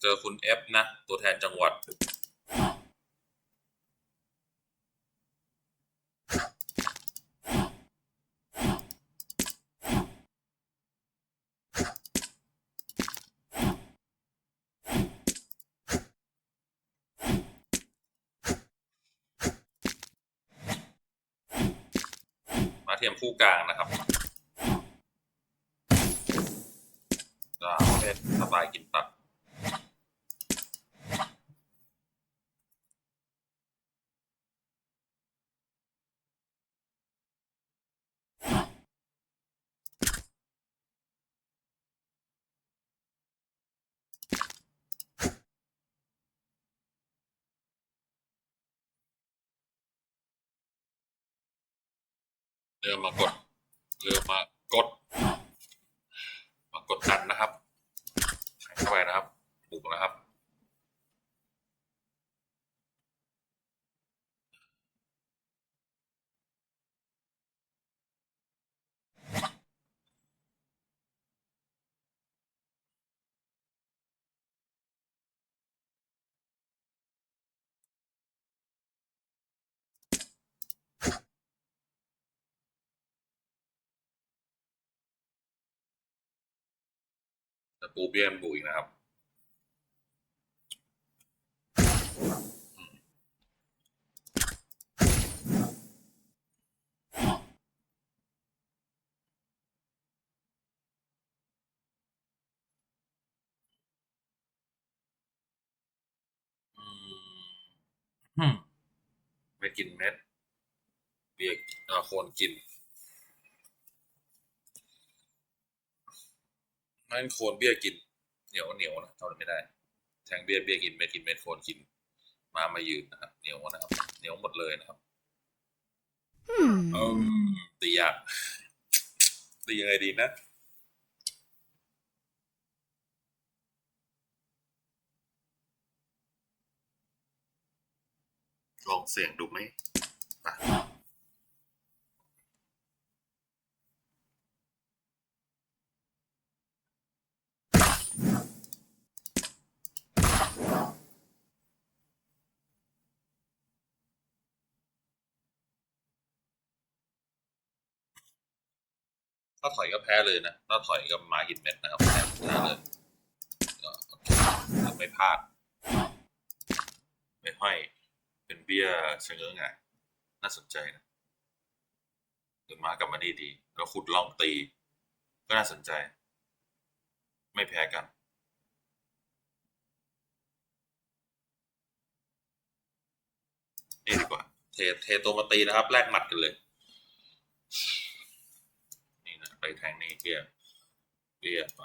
เจอคุณเอฟนะ ตัวแทนจังหวัด มาเทียมคู่กลางนะครับดาวเพชรสบายกินตับ เรือมากดเรือมากด มากดดันนะครับแข่งเข้าไปนะครับบุกนะครับ แต่ปูเบียมบุกอีกนะครับไม่กินเม็ดเบียร์เอ่อโคนกิน นั่นโคนเบี้ยกิน เหนียวเหนียวนะทำอะไรไม่ได้ แทงเบี้ยเบี้ยกินเม็ดกินเม็ดโคนกิน มามายืนนะครับ เหนียวนะครับ เหนียวหมดเลยนะครับ Hmm. อืมตียากตียังไงดีนะลองเสี่ยงดูไหม ถ้าถอยก็แพ้เลยนะถ้าถอยก็มาหินเม็ดนะครับแพ้เลยก็ไม่พลาด ไม่ห้อย เป็นเบี้ยเชิงเงื้อไงน่าสนใจนะหรือมากับมาดีดี แล้วขุดล่องตี ก็น่าสนใจ ไม่แพ้กันนี่ดีกว่า เทเทตัวมาตีนะครับ แลกหมัดกันเลย นี่นะ ไปแทงนี่เบี้ยเบี้ยไป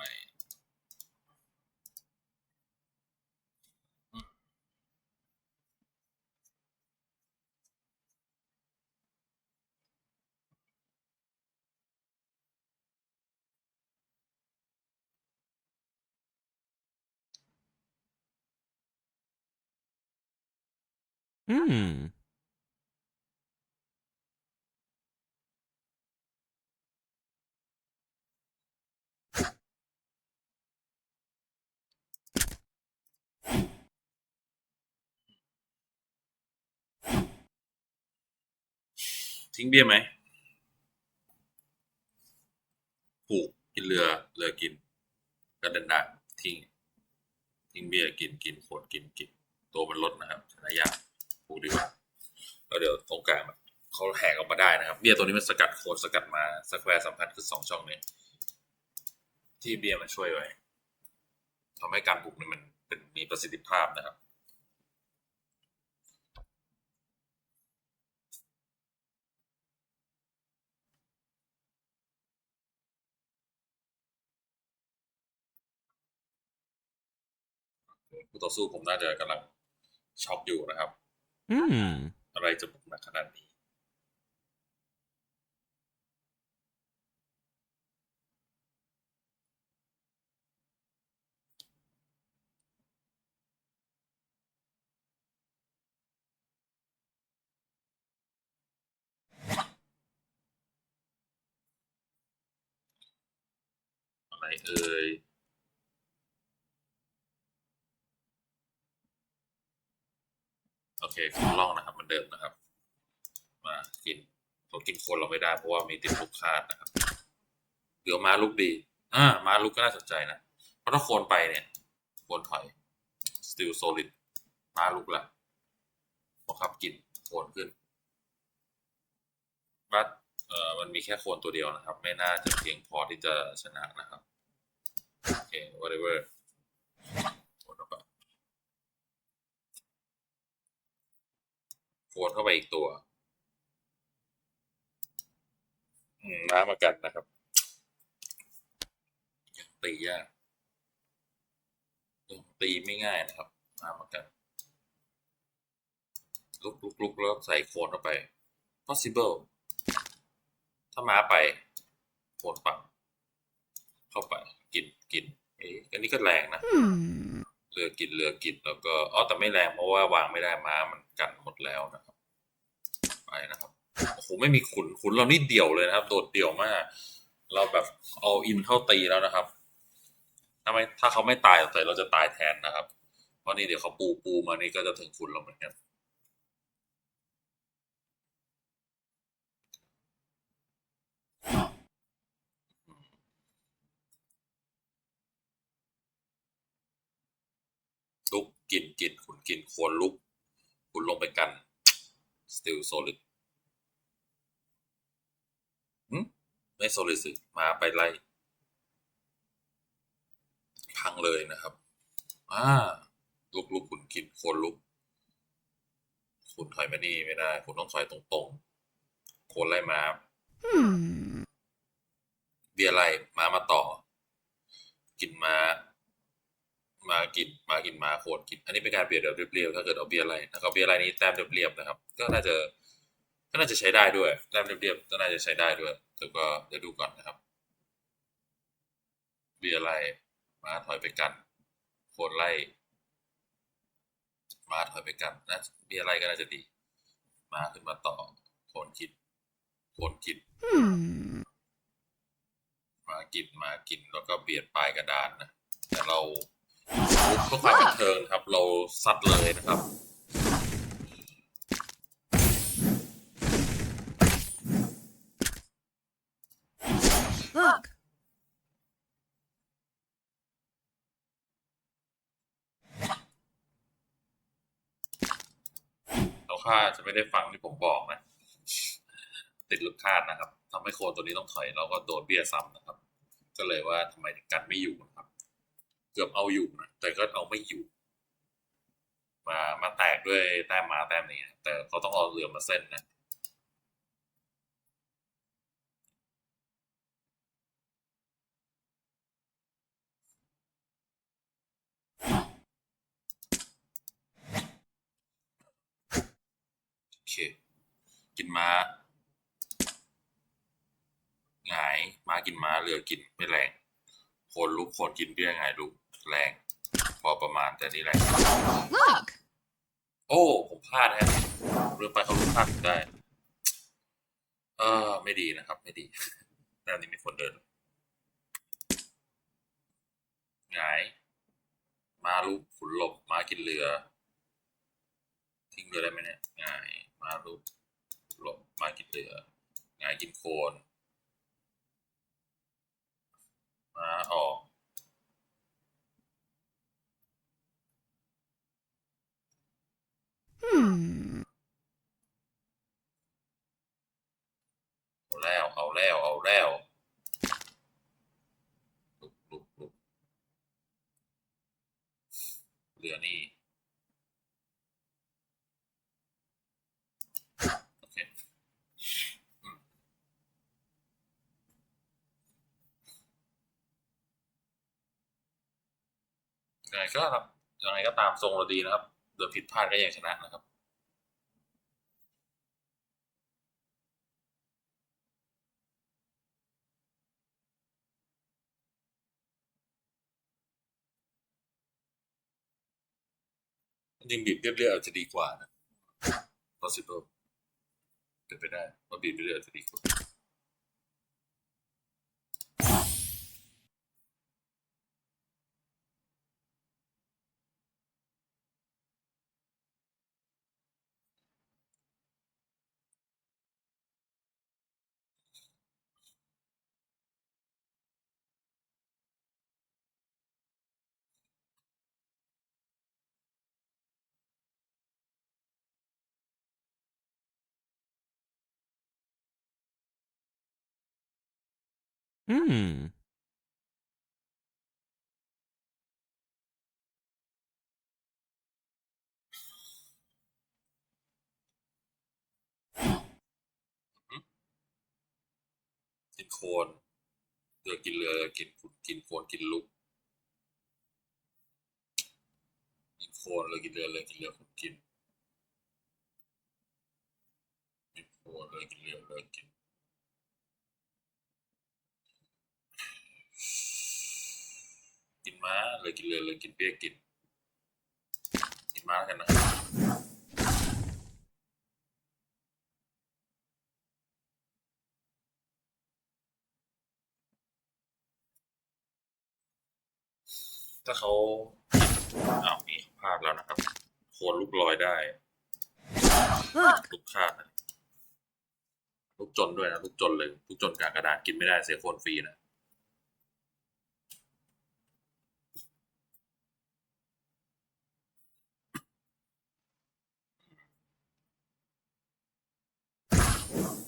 Hmm. ทิ้งเบี้ยไหมผูกกินเรือเรือกินกระดันดาทิ้งทิ้งเบี้ยกินกินโคนกินกินตัวมันลดนะครับชนะยากผูกดีกว่าแล้วเดี๋ยวตรงกลางเขาแหกออกมาได้นะครับเบี้ยตัวนี้มันสกัดโคนสกัดมาสแควร์สำคัญคือสองช่องนี้ที่เบี้ยมันช่วยไว้ทำให้การบุกนี่มันเป็นมีประสิทธิภาพนะครับ คู่ต่อสู้ผมน่าจะกำลังช็อกอยู่นะครับ Hmm. อะไรจะบุกหนักขนาดนี้ อะไรเอ่ย โอเคขึ้นล่องนะครับเหมือนเดิมนะครับ มากินเขากินคนเราไม่ได้เพราะว่ามีติดลูกคาดนะครับ เดี๋ยวมาลุกดี อ่า มาลุกก็น่าสนใจนะ เพราะถ้าโคนไปเนี่ยโคนถอย still solid มาลุกละพอครับกินโคนขึ้นบัตเอ่อมันมีแค่โคนตัวเดียวนะครับ ไม่น่าจะเพียงพอที่จะชนะนะครับ โอเค whatever โคนเข้าไปโค นเข้าไปอีกตัวอืมน้ำมากัดนะครับตียากตีไม่ง่ายนะครับมาเหมือนกันลุกลุกลุกแล้วใส่โคนเข้าไป possible ถ้ามาไปโคนปังเข้าไป กินกินเอ๊ะอันนี้ก็แรงนะ Hmm. เรือกินเรือกินแล้วก็อ๋อแต่ไม่แรงเพราะว่าวางไม่ได้ม้ามันกันหมดแล้วนะครับ ไปนะครับโอ้โหไม่มีขุนขุนเรานี่เดี่ยวเลยนะครับ โดดเดี่ยวมาก เราแบบเอาอินเข้าตีแล้วนะครับถ้าไม่ถ้าเขาไม่ตายแต่เราจะตายแทนนะครับ เพราะนี่เดี๋ยวเขาปูปูมานี่ก็จะถึงขุนเราเหมือนกันลุกกินกินขุนกินควรลุกขุนลงไปกัน still solid หึไม่ solid สิมาไปไล่ พังเลยนะครับ อ่า ลุกลุกขุนกินควรลุกขุนถอยมานี่ไม่ได้ขุนต้องถอยตรงๆควรไล่มา Hmm. เบียร์ไล่มามาต่อ กินมามา กินมากินมาโคตรกิน อันนี้เป็นการเบียร์แบบเรียบๆถ้าเกิดเอาเบียร์ไล่ถ้าเอาเบียร์ไล่นี้แต้มเรียบๆนะครับ ก็น่าจะก็น่าจะใช้ได้ด้วยแต้มเรียบๆก็น่าจะใช้ได้ด้วยแต่ก็เดี๋ยวดูก่อนนะครับ เบียร์ไล่มาถอยไปกันโคตรไล่มาถอยไปกันนะเบียร์ไล่ก็น่าจะดี มาขึ้นมาต่อโคนกินโคนกิน Hmm. มากินมากินแล้วก็เบียดปลายกระดานนะแต่เรา เพื่อความบันเทิงครับ เราซัดเลยนะครับเราค่าจะไม่ได้ฟังที่ผมบอกนะ ติดลูกคาดนะครับทำให้โคนตัวนี้ต้องถอยเราก็โดนเบี้ยซ้ำนะครับ ก็เลยว่าทำไมถึงกันไม่อยู่นะครับ กือบเอาอยู่นะแต่ก็เอาไม่อยู่ มามาแตกด้วยแต้มมาแต้มนี้แต่เขาต้องเอาเรือมาเส้นนะโอเค กินม้าหงายม้ากินม้าเรือกินไม่แรงคนลุกคนกินเบี้ยหงายลุก แรงพอประมาณแต่นี่แรง Look. โอ้ ผมพลาดฮะเรือไปเขาลุกพลาดได้ เออไม่ดีนะครับ ไม่ดีแต่นี้มีคนเดินหงายม้าลุกขุนหลบม้ากินเรือ ทิ้งเรือได้ไหมเนี่ยหงายม้าลุกขุนหลบม้ากินเรือหงายกินโคนม้าออก Hmm. เอาแล้วเอาแล้วเอาแล้วลุกลุกลุกเรือนี่โอเคยังไงก็ครับยังไงก็ตามทรงเราดีนะครับเดือผิดพลาดก็ยังชนะนะครับ จริงบีบเรียบๆอาจจะดีกว่านะ possible เป็นไปได้ว่าบีบเรียบๆอาจจะดีกว่า Hmm. กินโคนเรือกินเรือกินขุดกินโคนกินลุกกินโคนเรือกินเรือเรือกินเรือขุดกินกินโคนเรือกินเรือเรือกิน กิน ม้าเลยกินเรือเลยกินเปี้ยกิน กินม้าแล้วกันนะถ้าเขาอ้าวมีภาพแล้วนะครับ โคนลูกลอยได้ ลูกคาดนะลูกจนด้วยนะ ลูกจนเลย ลูกจนกลางกระดาษกินไม่ได้เสียโคนฟรีนะ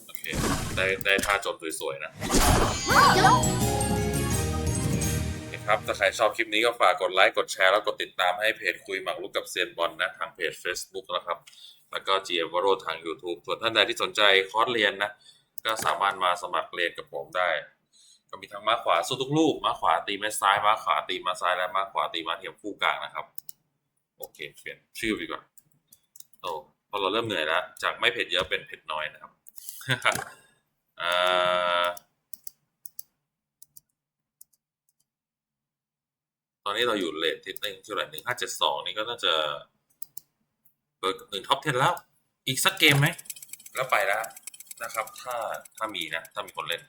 โอเค ได้ได้ท่าจนสวยๆนะนะครับถ้าใครชอบคลิปนี้ก็ฝากกดไลค์ กดแชร์ แล้วกดติดตามให้เพจคุยหมากรุกกับเซียนบอลนะ ทางเพจ Facebook นะครับ แล้วก็ g m v a r o ทาง YouTube ส่วนท่านใดที่สนใจคอร์สเรียนนะ ก็สามารถมาสมัครเรียนกับผมได้ ก็มีทั้งม้าขวาสู้ทุกลูกม้าขวาตีมาซ้ายม้าขวาตีมาซ้ายและม้าขวาตีมาเทียมคู่กลางนะครับ โอเคเปลี่ยนชื่อดีกว่าโอ้พอเราเริ่มเหนื่อยแล้ว จากไม่เผ็ดเยอะเป็นเผ็ดน้อยนะครับ ตอนนี้เราอยู่เลทที่หนึ่งเท่าไหร่หนึ่งห้าเจ็ดสองนี่ก็น่าจะเบอร์หนึ่งท็อปเทนแล้ว อีกสักเกมไหม แล้วไปแล้วนะครับ ถ้าถ้ามีนะ ถ้ามีคนเล่น